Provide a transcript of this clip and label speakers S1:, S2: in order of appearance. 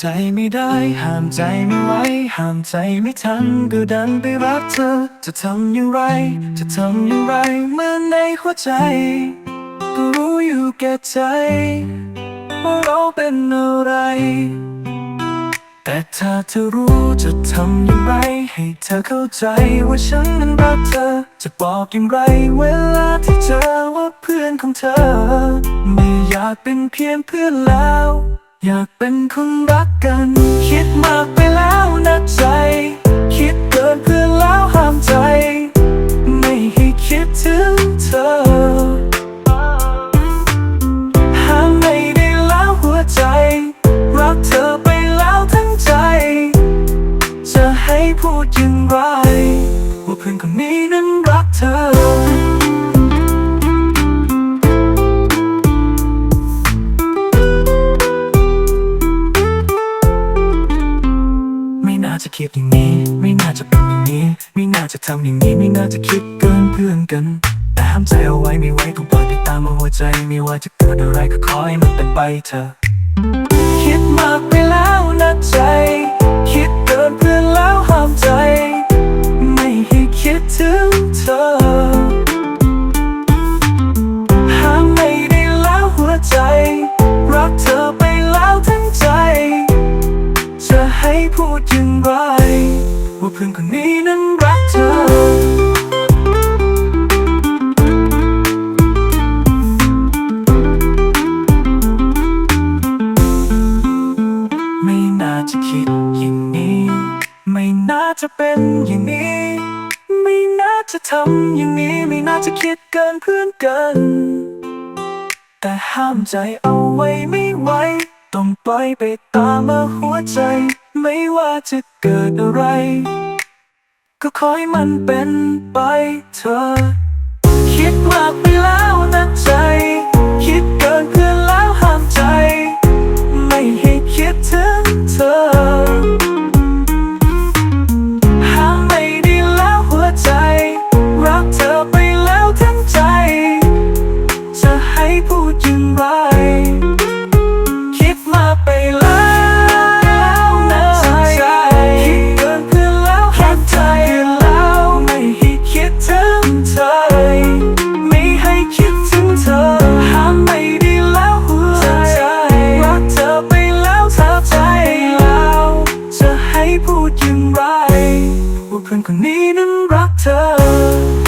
S1: ใจไม่ได้ ห้ามใจไม่ไหวห้ามใจไม่ทันก็ดันไปรักเธอ จะทำอย่างไร จะทำอย่างไรเมื่อในหัวใจก็รู้อยู่แก่ใจว่าเราเป็นอะไร แต่ถ้าเธอรู้จะทำอย่างไร ให้เธอเข้าใจว่าฉันนั้นรักเธอ จะบอกอย่างไรเวลาที่เจอว่าเพื่อนของเธอ ไม่อยากเป็นเพียงเพื่อนแล้ว อยากเป็นคนรักกัน คิดมากไปแล้วนะใจ คิดเกินเพื่อแล้วห้ามใจ ไม่ให้คิดถึงเธอ ห้ามไม่ได้แล้วหัวใจ รักเธอไปแล้วทั้งใจ จะให้พูดอย่างไร ว่าเพื่อนคนนี้นั้นรักเธอ คิดอย่างนี้ ไม่น่าจะเป็นอย่างนี้ ไม่น่าจะทำอย่างนี้ ไม่น่าจะคิดเกินเพื่อนกัน แต่ห้ามใจเอาไว้ไม่ไวต้องปล่อยไปตามหัวใจไม่ว่าจะเกิดอะไรก็ขอให้มันเป็นไปเถอะคิดมากไปแล้วนะใจ คิดเกินเพื่อนแล้วห้ามใจ ไม่ให้คิดถึงเธอ ว่าเพื่อนคนนี้นั้นรักเธอไม่น่าจะคิดอย่างนี้ ไม่น่าจะเป็นอย่างนี้ ไม่น่าจะทำอย่างนี้ ไม่น่าจะคิดเกินเพื่อนกัน แต่ห้ามใจเอาไว้ไม่ไหว ต้องปล่อยไปตามมาหัวใจ ไม่ว่าจะเกิดอะไร ก็คอยมันเป็นไปเธอ คิดมากไปแล้วนะใจ พูดอย่างไรว่าเพื่อนคนนี้นั้นรักเธอ